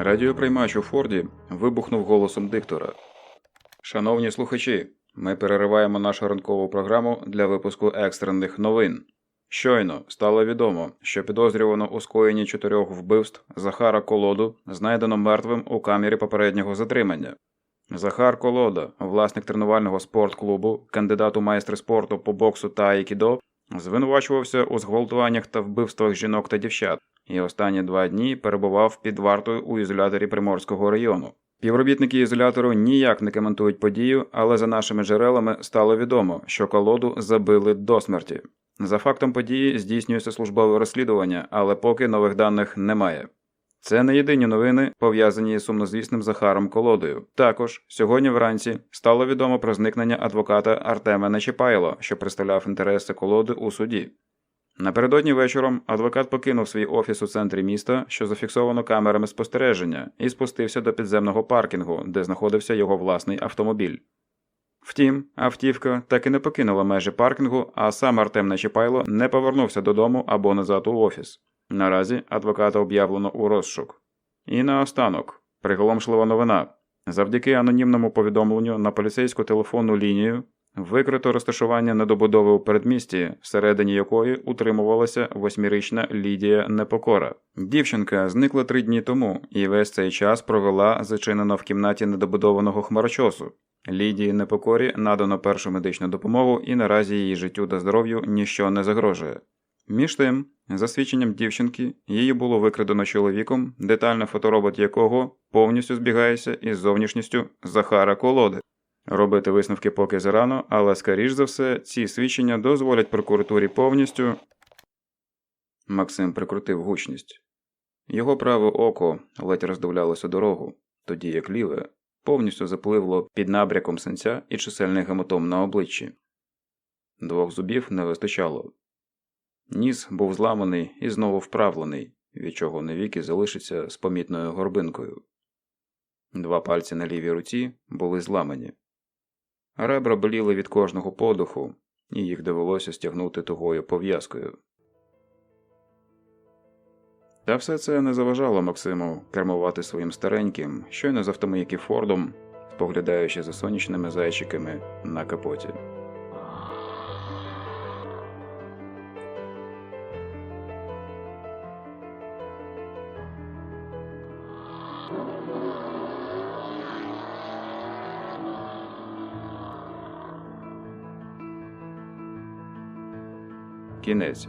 Радіоприймач у Форді вибухнув голосом диктора. Шановні слухачі, ми перериваємо нашу ранкову програму для випуску екстрених новин. Щойно стало відомо, що підозрювано у скоєнні чотирьох вбивств Захара Колоду знайдено мертвим у камері попереднього затримання. Захар Колода, власник тренувального спортклубу, кандидат у майстри спорту по боксу та айкідо, звинувачувався у зґвалтуваннях та вбивствах жінок та дівчат, і останні два дні перебував під вартою у ізоляторі Приморського району. Співробітники ізолятору ніяк не коментують подію, але за нашими джерелами стало відомо, що колоду забили до смерті. За фактом події здійснюється службове розслідування, але поки нових даних немає. Це не єдині новини, пов'язані з сумнозвісним Захаром Колодою. Також сьогодні вранці стало відомо про зникнення адвоката Артема Нечіпайло, що представляв інтереси колоди у суді. Напередодні вечором адвокат покинув свій офіс у центрі міста, що зафіксовано камерами спостереження, і спустився до підземного паркінгу, де знаходився його власний автомобіль. Втім, автівка так і не покинула межі паркінгу, а сам Артем Нечіпайло не повернувся додому або назад у офіс. Наразі адвоката об'явлено у розшук. І наостанок, приголомшлива новина. Завдяки анонімному повідомленню на поліцейську телефонну лінію викрито розташування недобудови у передмісті, всередині якої утримувалася восьмирічна Лідія Непокора. Дівчинка зникла три дні тому і весь цей час провела зачинено в кімнаті недобудованого хмарочосу. Лідії Непокорі надано першу медичну допомогу, і наразі її життю та здоров'ю ніщо не загрожує. Між тим, за свідченням дівчинки, її було викрадено чоловіком, детальний фоторобот якого повністю збігається із зовнішністю Захара Колоди. Робити висновки поки зарано, але скоріш за все, ці свідчення дозволять прокуратурі повністю. Максим прикрутив гучність. Його праве око ледь роздивлялося дорогу, тоді як ліве повністю запливло під набряком сенця і чисельний гематом на обличчі. Двох зубів не вистачало. Ніс був зламаний і знову вправлений, від чого навіки залишиться з помітною горбинкою. Два пальці на лівій руці були зламані. Ребра боліли від кожного подуху, і їх довелося стягнути тугою пов'язкою. Та все це не заважало Максиму кермувати своїм стареньким, щойно з автомийки Фордом, споглядаючи за сонячними зайчиками на капоті. Guinness.